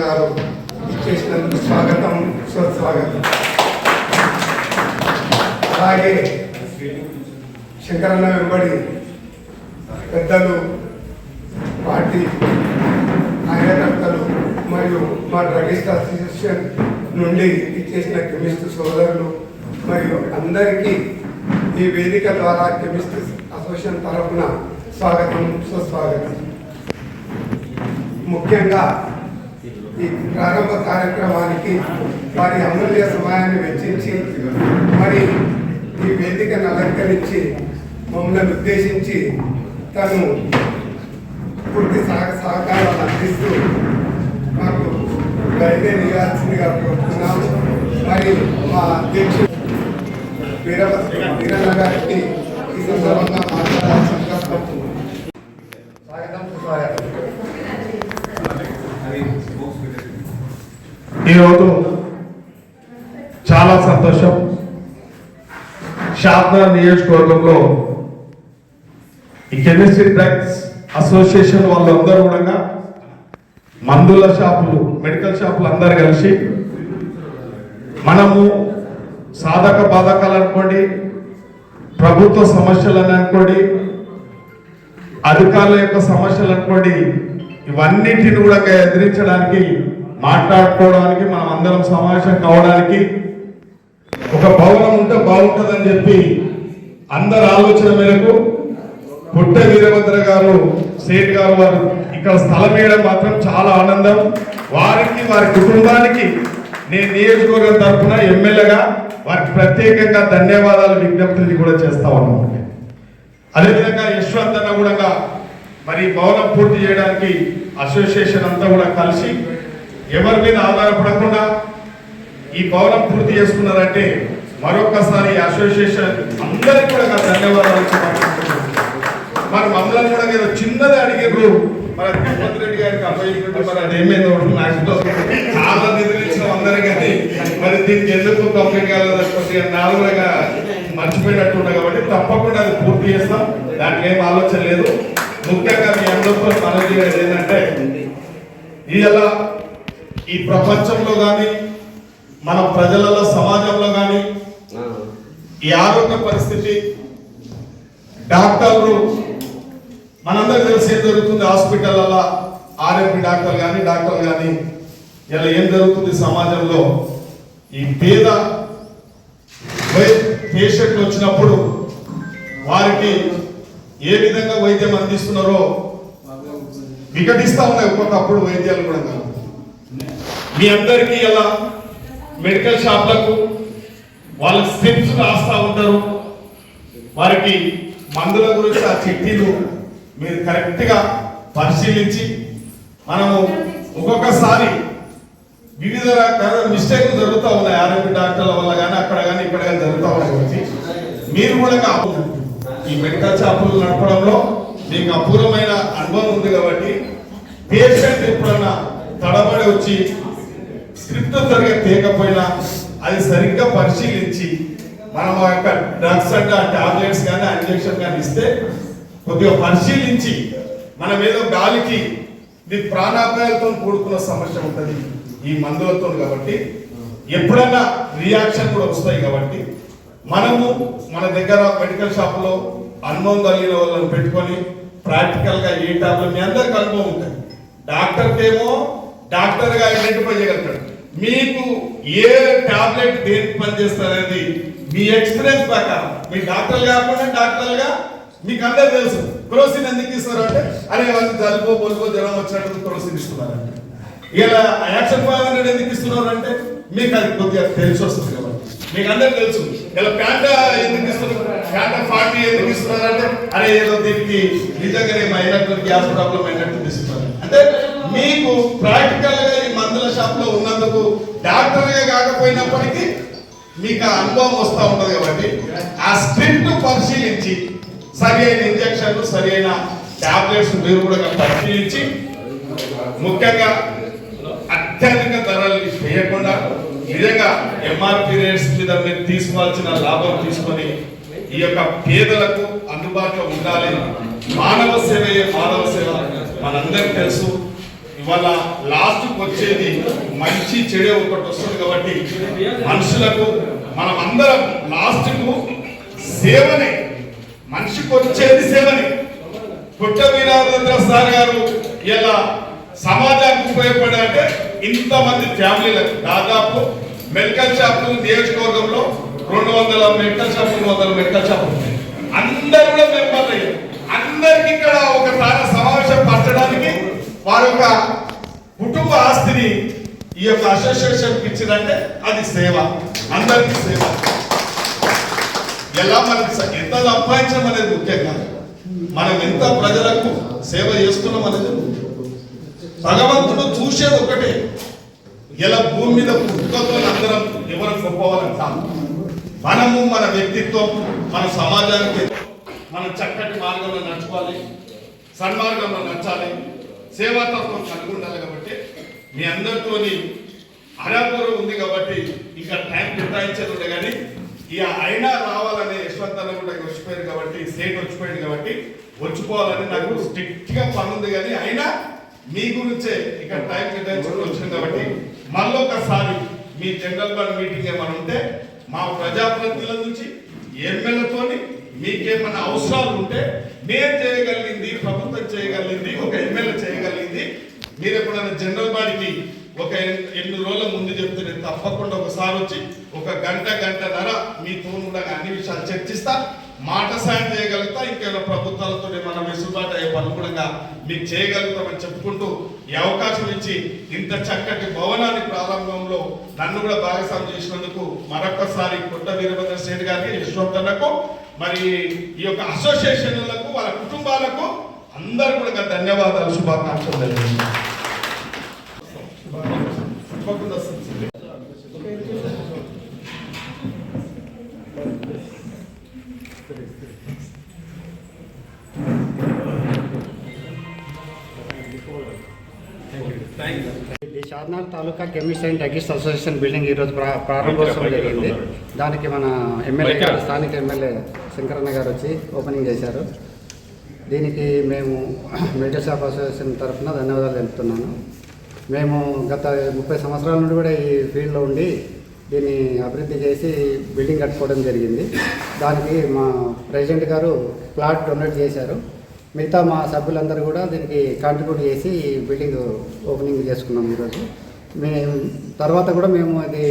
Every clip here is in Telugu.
గారు ఇచ్చేసినందుకు స్వాగతం సుస్వాగతం. అలాగే శంకరన్న వెంబడి పెద్దలు పార్టీ కార్యకర్తలు మరియు మా డ్రగిస్ట్ అసోసియేషన్ నుండి ఇచ్చేసిన కెమిస్ట్ సోదరులు మరియు అందరికీ ఈ వేదిక ద్వారా కెమిస్ట్ అసోసియేషన్ తరఫున స్వాగతం సుస్వాగతం. ముఖ్యంగా ఈ ప్రారంభ కార్యక్రమానికి వారి అమూల్య సమయాన్ని వెచ్చించి మరి ఈ వేదికను అలంకరించి మమ్మల్ని ఉద్దేశించి తను పూర్తి సహ సహకారాలు అందిస్తూ మాకు బయలుదేరియాల్సిందిగా కోరుతున్నాము. మరి మా అధ్యక్షుడు వీరభద్ర వీరన్న గారికి ఈ సందర్భంగా మాట్లాడాల్సిందిగా కోరుతున్నాము స్వాగతం సుస్వాగతం. ఈరోజు చాలా సంతోషం. షాద్నగర్ నియోజకవర్గంలో ఈ కెమిస్ట్రీ డ్రగ్స్ అసోసియేషన్ వాళ్ళందరూ కూడా మందుల షాపులు మెడికల్ షాపులు అందరు కలిసి మనము సాధక బాధకాలు అనుకోండి ప్రభుత్వ సమస్యలు అని అనుకోండి అధికారుల యొక్క సమస్యలు అనుకోండి ఇవన్నిటిని కూడా ఎదిరించడానికి మాట్లాడుకోవడానికి మనం అందరం సమావేశం కావడానికి ఒక భవనం ఉంటే బాగుంటుందని చెప్పి అందరి ఆలోచన మేరకు పుట్ట వీరభద్ర గారు సేట్ గారు వారు ఇక్కడ స్థలం వేయడం మాత్రం చాలా ఆనందం. వారికి వారి కుటుంబానికి నేను నియోజకవర్గం తరఫున ఎమ్మెల్యేగా వారికి ప్రత్యేకంగా ధన్యవాదాలు విజ్ఞప్తులు కూడా చేస్తా ఉన్నాం. అదేవిధంగా యశ్వంత్ అన్న కూడా మరి భవనం పూర్తి చేయడానికి అసోసియేషన్ అంతా కూడా కలిసి ఎవరి మీద ఆధారపడకుండా ఈ భవనం పూర్తి చేసుకున్నారంటే మరొకసారి అసోసియేషన్ అందరికి కూడా ధన్యవాదాలు మరి మమ్మల్ని కూడా ఏదో చిన్నది అడిగారు మరి తిరుపతి రెడ్డి గారికి అబ్బాయి మరి అది ఏమైందో నాకు చాలా నిధులు ఇచ్చిన కానీ మరి దీనికి ఎందుకు కంప్లీట్ కాలేదు కొద్దిగా నాలుగుగా మర్చిపోయినట్టు కాబట్టి తప్పకుండా అది పూర్తి చేస్తాం. దానికి ఏం ఆలోచన లేదు. ముఖ్యంగా మీ అందరితో మనవి చేసేది ఏంటంటే ఇలా ఈ ప్రపంచంలో కానీ మన ప్రజలలో సమాజంలో కానీ ఈ ఆరోగ్య పరిస్థితి డాక్టర్లు మనందరికి తెలిసి ఏం జరుగుతుంది? హాస్పిటల్లో ఆర్ఎంపీ డాక్టర్ కానీ డాక్టర్ కానీ ఇలా ఏం జరుగుతుంది సమాజంలో? ఈ పేద పేషెంట్లు వచ్చినప్పుడు వారికి ఏ విధంగా వైద్యం అందిస్తున్నారో వికటిస్తా ఉన్నాయి. ఒక్కొక్కప్పుడు వైద్యాలు కూడా కాదు. మీ అందరికీ ఇలా మెడికల్ షాప్లకు వాళ్ళ స్క్రిప్ట్స్ రాస్తా ఉంటారు. వారికి మందుల గురించి ఆ చిట్టీలు మీరు కరెక్ట్గా పరిశీలించి మనము ఒక్కొక్కసారి వివిధ రకాల మిస్టేక్లు జరుగుతూ ఉన్నాయి. ఆరోగ్య డాక్టర్ల వల్ల కానీ అక్కడ కానీ ఇక్కడ కానీ జరుగుతూ ఉన్నాయి మీరు కూడా ఈ మెడికల్ షాపులు నడపడంలో మీకు అపూర్వమైన అనుభవం ఉంది కాబట్టి పేషెంట్ ఎప్పుడన్నా తడబడి వచ్చి స్క్రిప్ట్ సరిగా తీయకపోయినా అది సరిగ్గా పరిశీలించి మనం ఆ యొక్క డ్రగ్స్ అంట టాబ్లెట్స్ కానీ ఇంజక్షన్ ఇంజెక్షన్ కానీ ఇస్తే కొద్దిగా పరిశీలించి మనం ఏదో గాలికి ఇది ప్రాణాపాయాలతో కూడుకున్న సమస్య ఉంటుంది. ఈ మందులతో కాబట్టి ఎప్పుడన్నా రియాక్షన్ కూడా వస్తాయి కాబట్టి మనము మన దగ్గర మెడికల్ షాప్లో అనుభవం కలిగిన వాళ్ళని పెట్టుకొని ప్రాక్టికల్గా ఏ టాబ్లెట్ మీ అందరికి అనుభవం ఉంటుంది. డాక్టర్కేమో డాక్టర్గా ఐడెంటిఫై చేయగలుగుతాడు. మీకు ఏ టాబ్లెట్ దేనికి పనిచేస్తుంది మీ ఎక్స్పీరియన్స్ ప్రకారం. మీ డాక్టర్లు కాకుండా డాక్టర్లుగా మీకు అందరూ తెలుసు. క్రోసిన్ ఎందుకు ఇస్తారు అంటే అరే వాళ్ళు జలుబో బొలుబో జ్వరం వచ్చినట్టు క్రోసిన్ ఇస్తున్నారు ఇలా యాక్షన్ ఫైవ్ హండ్రెడ్ ఎందుకు ఇస్తున్నారు అంటే మీకు అది కొద్దిగా తెలిసి వస్తుంది కాబట్టి. మీకు అందరూ తెలుసు. ఇలా ప్యాంటా ఎందుకు ఇస్తున్నారు? ప్యాంటా ఫార్టీ ఎందుకు ఇస్తున్నారు అంటే అరే ఏదో దీనికి నిజంగానే అయినట్టు గ్యాస్ ప్రాబ్లం అయినట్టు ఇస్తున్నారు. అంటే మీకు ప్రాక్టికల్గా షాప్లో ఉన్నందుకు డాక్టర్గా కాకపోయినప్పటికీ మీకు ఆ అనుభవం వస్తూ ఉంటుంది కాబట్టి ఆ స్క్రిప్ట్ పరిశీలించి సరి అయిన ఇంజక్షన్లు సరి అయిన టాబ్లెట్స్ మీరు కూడా పరిశీలించి ముఖ్యంగా అత్యధిక ధరలు చేయకుండా నిజంగా ఎంఆర్పి రేట్స్ మీద మీరు తీసుకోవాల్సిన లాభం తీసుకొని ఈ యొక్క పేదలకు అందుబాటులో ఉండాలి. మానవ సేవయే మానవ సేవ. మనందరికి తెలుసు. ఇవాళ లాస్ట్కి వచ్చేది మంచి చెడే ఒకటి వస్తుంది కాబట్టి మనుషులకు మనం అందరం లాస్ట్కు సేవనే. మనిషికి వచ్చేది సేవనే. పుట్ట వీరాభద్ర సార్ గారు ఇలా సమాజానికి ఉపయోగపడే అంటే ఇంతమంది ఫ్యామిలీలకు. దాదాపు మెడికల్ షాపులు నియోజకవర్గంలో రెండు వందల మెడికల్ షాప్ రెండు వందల మెడికల్ షాపులు అందరూ కూడా మెంబర్లు అయ్యారు అందరికి ఇక్కడ ఒక సమావేశం పరచడానికి వారి యొక్క కుటుంబ ఆస్తిని ఈ యొక్క అసోసియేషన్ ఇచ్చిందంటే అది సేవ. అందరికీ సేవ. ఎలా మనకి ఎంత సంపాదించడం అనేది ముఖ్యం కాదు. మనం ఎంత ప్రజలకు సేవ చేస్తున్నాం అనేది భగవంతుడు చూసేది ఒకటే. ఇలా భూమి మీద పుట్టుకతో అందరం ఎవరు గొప్పవాళ్ళం కాదు. మనము మన వ్యక్తిత్వం మన సమాజానికి మనం చక్కటి మార్గంలో నడుచుకోవాలి. సన్మార్గంలో నడచాలి. సేవాతత్వం కలిగి ఉండాలి కాబట్టి మీ అందరితోని అడాపూర్వం ఉంది కాబట్టి ఇంకా టైం కేటాయించేది కానీ ఇక అయినా రావాలనే యశ్వంత్ అన్న కూడా వచ్చిపోయారు కాబట్టి స్టేట్ వచ్చిపోయింది కాబట్టి వచ్చిపోవాలని నాకు స్ట్రిక్ట్గా పని ఉంది కానీ అయినా మీ గురించే ఇక్కడ టైం కేటాయించుకుని వచ్చింది కాబట్టి మళ్ళొకసారి మీ జనరల్ బాడీ మీటింగ్ ఏమైనా ఉంటే మా ప్రజాప్రతినిధుల నుంచి ఎమ్మెల్యేతోని మీకేమైనా అవసరాలు ఉంటే నేను చేయగలిగింది ప్రభుత్వం చేయగలిగింది ఒక ఎమ్మెల్యే చేయగలిగింది. మీరు ఎప్పుడైనా జనరల్ బాడీకి ఒక ఎన్ని రోజుల ముందు చెప్తే నేను తప్పకుండా ఒకసారి వచ్చి ఒక గంట గంటన్నర మీతో కూడా అన్ని విషయాలు చర్చిస్తా మాట సాయం చేయగలుగుతా ఇంకేమైనా ప్రభుత్వాలతో మనం వెసులుబాటు అయ్యే పనులు కూడా మీకు చేయగలుగుతామని చెప్పుకుంటూ ఈ అవకాశం ఇచ్చి ఇంత చక్కటి భవనాన్ని ప్రారంభంలో నన్ను కూడా భాగస్వామ్యం చేసినందుకు మరొకసారి కొత్త వీరభద్ర శ్రేణి గారికి యశ్వంతన్నకు మరి ఈ యొక్క అసోసియేషన్లో అసోసియేషన్లకు వాళ్ళ కుటుంబాలకు అందరూ కూడా ధన్యవాదాలు శుభాకాంక్షలు. ఈ Shadnagar taluka chemist and druggist association building ఈరోజు ప్రా ప్రారంభోత్సవం జరిగింది. దానికి మన ఎమ్మెల్యే గారు స్థానిక ఎమ్మెల్యే శంకరన్న గారు వచ్చి ఓపెనింగ్ చేశారు. దీనికి మేము మెడికల్ షాప్ అసోసియేషన్ తరఫున ధన్యవాదాలు తెలుపుతున్నాను. మేము గత ముప్పై సంవత్సరాల నుండి కూడా ఈ ఫీల్డ్లో ఉండి దీన్ని అభివృద్ధి చేసి బిల్డింగ్ కట్టుకోవడం జరిగింది. దానికి మా ప్రెసిడెంట్ గారు ప్లాట్ డొనేట్ చేశారు. మిగతా మా సభ్యులందరూ కూడా దీనికి కాంట్రిబ్యూట్ చేసి బిల్డింగ్ ఓపెనింగ్ చేసుకున్నాం ఈరోజు. మేము తర్వాత కూడా మేము ఇది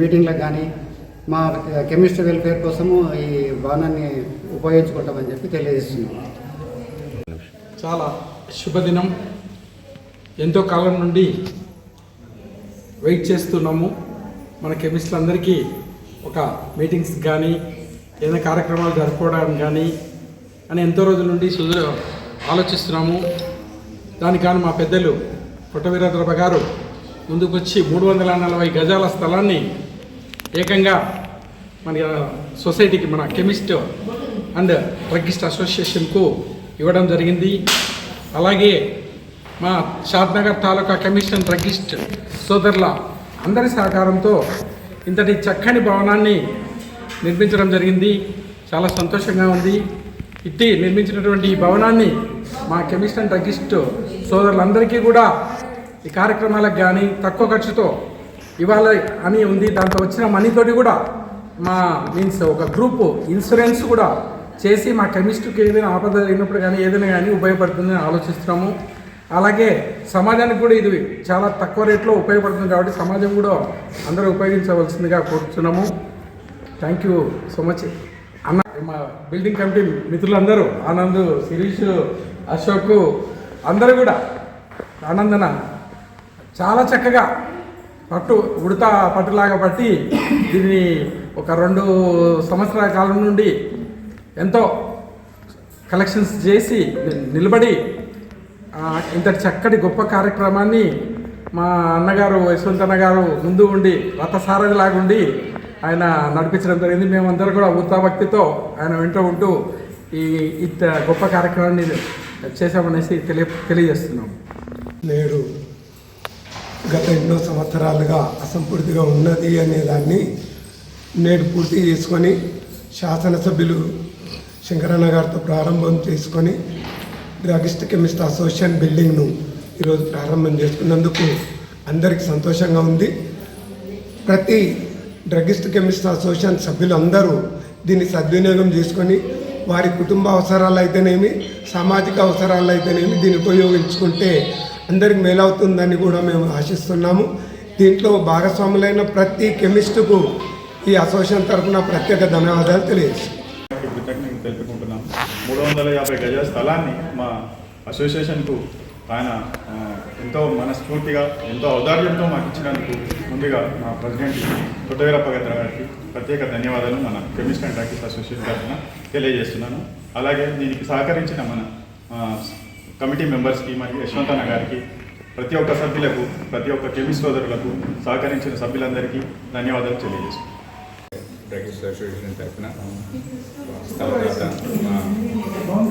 మీటింగ్లకు కానీ మా కెమిస్ట్రీ వెల్ఫేర్ కోసము ఈ భవనాన్ని ఉపయోగించుకుంటామని చెప్పి తెలియజేస్తున్నాం చాలా శుభదినం. ఎంతో కాలం నుండి వెయిట్ చేస్తున్నాము. మన కెమిస్టులందరికీ ఒక మీటింగ్స్ కానీ ఏదైనా కార్యక్రమాలు జరుపుకోవడానికి కానీ అని ఎంతో రోజుల నుండి సుదూర ఆలోచిస్తున్నాము. దానికి మా పెద్దలు పుట్టవీరద్రభ గారు ముందుకు వచ్చి మూడు వందల నలభై గజాల స్థలాన్ని ఏకంగా మన సొసైటీకి మన కెమిస్ట్ అండ్ డ్రగ్గిస్ట్ అసోసియేషన్కు ఇవ్వడం జరిగింది. అలాగే మా షాద్నగర్ తాలూకా కమిషన్ డ్రగ్గిస్ట్ సోదరుల అందరి సహకారంతో ఇంతటి చక్కని భవనాన్ని నిర్మించడం జరిగింది. చాలా సంతోషంగా ఉంది. ఇట్టి నిర్మించినటువంటి ఈ భవనాన్ని మా కెమిస్ట్ అండ్ డ్రగిస్ట్ సోదరులందరికీ కూడా ఈ కార్యక్రమాలకు కానీ తక్కువ ఖర్చుతో ఇవాళ అని ఉంది. దాంతో వచ్చిన మనీతోటి కూడా మా మీన్స్ ఒక గ్రూప్ ఇన్సూరెన్స్ కూడా చేసి మా కెమిస్ట్రీకి ఏదైనా ఆపద అయినప్పుడు కానీ ఏదైనా కానీ ఉపయోగపడుతుందని ఆలోచిస్తున్నాము. అలాగే సమాజానికి కూడా ఇది చాలా తక్కువ రేట్లో ఉపయోగపడుతుంది కాబట్టి సమాజం కూడా అందరూ ఉపయోగించవలసిందిగా కోరుతున్నాము. థ్యాంక్ యూ సో మచ్ అన్న మా బిల్డింగ్ కమిటీ మిత్రులందరూ ఆనంద్ శిరీష్ అశోక్ అందరూ కూడా ఆనందన చాలా చక్కగా పట్టు ఉడత పట్టులాగా పట్టి దీన్ని ఒక రెండు సంవత్సరాల కాలం నుండి ఎంతో కలెక్షన్స్ చేసి నిలబడి ఇంత చక్కటి గొప్ప కార్యక్రమాన్ని మా అన్నగారు యశ్వంత్ గారు ముందు ఉండి రథసారథిలాగుండి ఆయన నడిపించడం జరిగింది. మేమందరం కూడా భక్తితో ఆయన వెంట ఉంటూ ఈ ఇంత గొప్ప కార్యక్రమాన్ని చేశామనేసి తెలియ తెలియజేస్తున్నాం. నేడు గత ఎన్నో సంవత్సరాలుగా అసంపూర్తిగా ఉన్నది అనేదాన్ని నేడు పూర్తి చేసుకొని శాసనసభ్యులు శంకరన్న గారితో ప్రారంభం చేసుకొని డ్రగిస్ట్ కెమిస్ట్ అసోసియేషన్ బిల్డింగ్ను ఈరోజు ప్రారంభం చేసుకున్నందుకు అందరికీ సంతోషంగా ఉంది. ప్రతి డ్రగిస్ట్ కెమిస్ట్ అసోసియేషన్ సభ్యులు అందరూ దీన్ని సద్వినియోగం చేసుకొని వారి కుటుంబ అవసరాలు అయితేనేమి సామాజిక అవసరాలు అయితేనేమి దీన్ని ఉపయోగించుకుంటే అందరికి మేలవుతుందని కూడా మేము ఆశిస్తున్నాము. దీంట్లో భాగస్వాములైన ప్రతి కెమిస్టుకు ఈ అసోసియేషన్ తరఫున ప్రత్యేక ధన్యవాదాలు తెలియజేస్తాం మూడు వందల యాభై గజాల స్థలాన్ని మా అసోసియేషన్కు ఆయన ఎంతో మనస్ఫూర్తిగా ఎంతో ఔదార్యంతో మాకు ఇచ్చినందుకు ముందుగా మా ప్రెసిడెంట్ కొత్తవీరప్ప గద్ర గారికి ప్రత్యేక ధన్యవాదాలు మన కెమిస్ట్ అండ్ డాక్టర్స్ అసోసియేషన్ తరఫున తెలియజేస్తున్నాను. అలాగే దీనికి సహకరించిన మన కమిటీ మెంబర్స్కి మరియు యశ్వంతన్న గారికి ప్రతి ఒక్క సభ్యులకు ప్రతి ఒక్క కెమిస్ట్ సోదరులకు సహకరించిన సభ్యులందరికీ ధన్యవాదాలు తెలియజేస్తున్నాను. డ్రగ్స్ అసోసియేషన్ తరఫున తర్వాత మా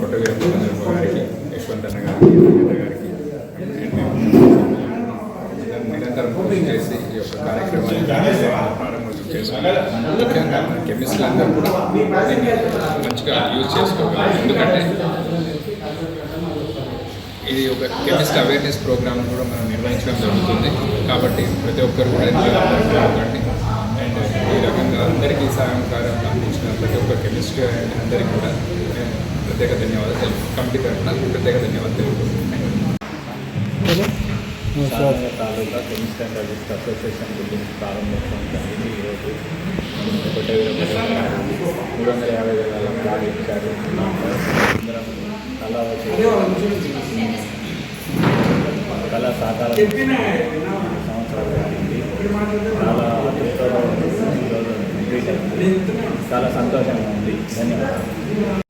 కొట్టవీరప్ప గారికి యశ్వంత్ అన్న గారికి గారికి నిరంతరం పూర్తి చేసి ఈ యొక్క కార్యక్రమాన్ని ప్రారంభం చేసుకున్నారు ముఖ్యంగా మన కెమిస్ట్లు అందరూ కూడా దీన్ని మంచిగా యూజ్ చేసుకోగలం ఎందుకంటే ఇది ఒక కెమిస్ట్ అవేర్నెస్ ప్రోగ్రామ్ కూడా మనం నిర్వహించడం జరుగుతుంది. కాబట్టి ప్రతి ఒక్కరు కూడా ఇందులో ఈ రకంగా అందరికీ సహకారం అందించిన ప్రతి ఒక్క కెమిస్ట్ అందరికీ కూడా నేను ప్రత్యేక ధన్యవాదాలు తెలుపు కమిటీ తరఫున ప్రత్యేక ధన్యవాదాలు తెలుపుతున్నాను taluka chemist and druggist association building ప్రారంభోత్సవం జరిగింది ఈరోజు. ఒకటే మూడు వందల యాభై వేల ప్లాట్ ఇచ్చారు అందరం కళా కళ సాకారం సంవత్సరాలు జరిగింది. చాలా అదృష్టంగా ఉంది ఈరోజు కంప్లీట్ అయింది చాలా సంతోషంగా ఉంది. ధన్యవాదాలు.